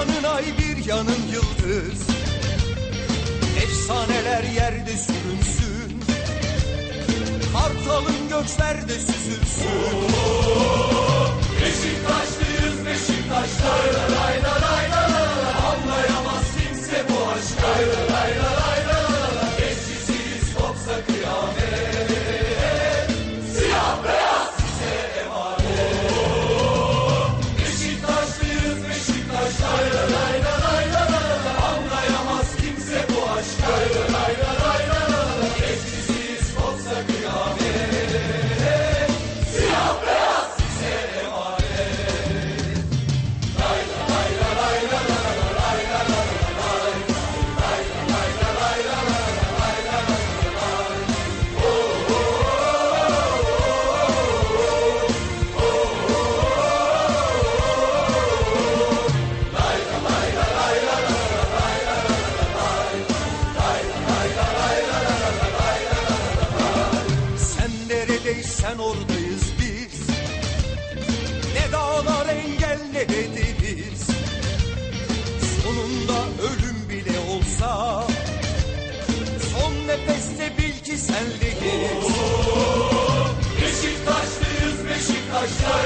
yanın ay bir yanın yıldız. Efsaneler yerde sürünsün. Kartalın göçlerde süzülsün. neredeysen oradayız biz. Ne dağlar engel ne de deniz. Sonunda ölüm bile olsa son nefeste bil ki sendeyiz. Beşiktaşlıyız Beşiktaşlar.